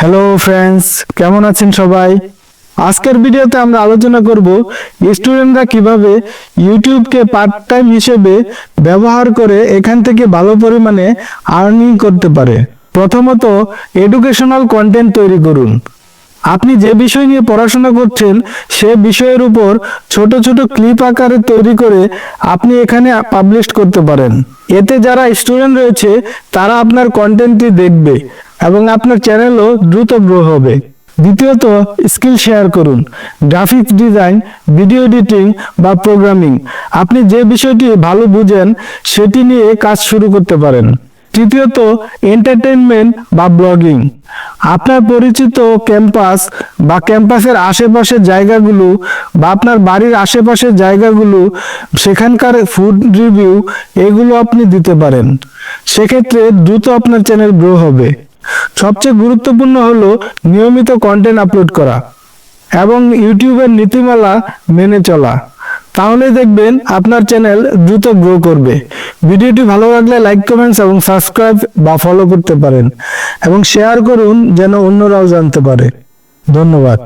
Hello friends কেমন আছেন সবাই? আজকের ভিডিওতে আমরা আলোচনা করব স্টুডেন্টরা কীভাবে ইউটিউবকে পার্ট টাইম হিসেবে ব্যবহার করে এখান থেকে ভালো পরিমাণে আর্নিং করতে পারে। প্রথমত এডুকেশনাল কন্টেন্ট তৈরি করুন। আপনি যে বিষয় নিয়ে পড়াশোনা করছেন, সে বিষয়ের উপর ছোট ছোট ক্লিপ আকারে তৈরি করে আপনি এখানে পাবলিশ করতে পারেন। এতে যারা স্টুডেন্ট রয়েছে, তারা আপনার কন্টেন্টটি দেখবে। এবং আপনার চ্যানেলও দ্রুত গ্রো হবে। দ্বিতীয়ত স্কিল শেয়ার করুন। গ্রাফিক্স ডিজাইন ভিডিও এডিটিং বা প্রোগ্রামিং আপনি যে বিষয়টি ভালো বুঝেন, সেটি নিয়ে কাজ শুরু করতে পারেন। তৃতীয়ত এন্টারটেনমেন্ট বা ব্লগিং আপনার পরিচিত ক্যাম্পাস বা ক্যাম্পাসের আশেপাশের জায়গাগুলো বা আপনার বাড়ির আশেপাশের জায়গাগুলো, সেখানকার ফুড রিভিউ এগুলো আপনি দিতে পারেন। সেক্ষেত্রে দ্রুত আপনার চ্যানেল গ্রো হবে। সবচেয়ে গুরুত্বপূর্ণ হলো নিয়মিত কন্টেন্ট আপলোড করা এবং ইউটিউবের নীতিমালা মেনে চলা। তাহলে দেখবেন আপনার চ্যানেল দ্রুত গ্রো করবে। ভিডিওটি ভালো লাগলে লাইক কমেন্টস এবং সাবস্ক্রাইব বা ফলো করতে পারেন এবং শেয়ার করুন যেন অন্যরাও জানতে পারে। ধন্যবাদ।